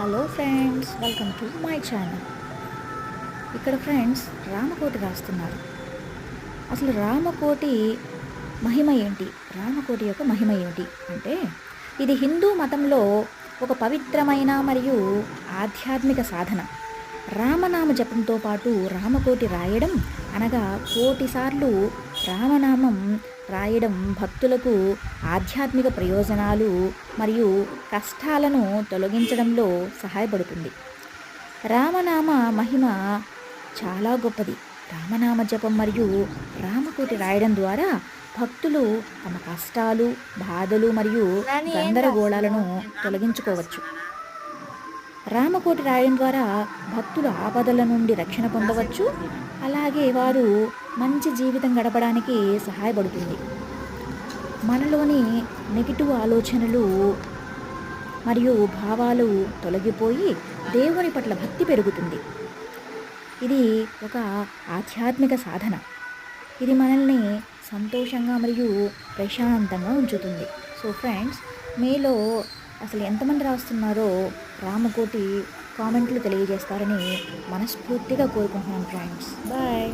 Hello friends welcome to my channel ఇక్కడ friends Ramakoti రాస్తున్నారు. అసలు రామకోటి మహిమ ఏంటి? రామకోటి యొక్క మహిమ ఏంటి? అంటే ఇది హిందూ మతంలో ఒక పవిత్రమైన మరియు ఆధ్యాత్మిక సాధన. రామనామ జపంతో పాటు రామకోటి రాయడం అనగా కోటిసార్లు రామనామం రాయడం భక్తులకు ఆధ్యాత్మిక ప్రయోజనాలు మరియు కష్టాలను తొలగించడంలో సహాయపడుతుంది. రామనామ మహిమ చాలా గొప్పది. రామనామ జపం మరియు రామకోటి రాయడం ద్వారా భక్తులు తమ కష్టాలు బాధలు మరియు గందరగోళాలను తొలగించుకోవచ్చు. రామకోటి రాయడం ద్వారా భక్తులు ఆపదల నుండి రక్షణ పొందవచ్చు. అలాగే వారు మంచి జీవితం గడపడానికి సహాయపడుతుంది. మనలోని నెగిటివ్ ఆలోచనలు మరియు భావాలు తొలగిపోయి దేవుని పట్ల భక్తి పెరుగుతుంది. ఇది ఒక ఆధ్యాత్మిక సాధన. ఇది మనల్ని సంతోషంగా మరియు ప్రశాంతంగా ఉంచుతుంది. సో ఫ్రెండ్స్ మీలో అసలు ఎంతమంది రాస్తున్నారో రామకోటి కామెంట్లు తెలియజేస్తారని మనస్ఫూర్తిగా కోరుకుంటున్నాను ఫ్రెండ్స్ బాయ్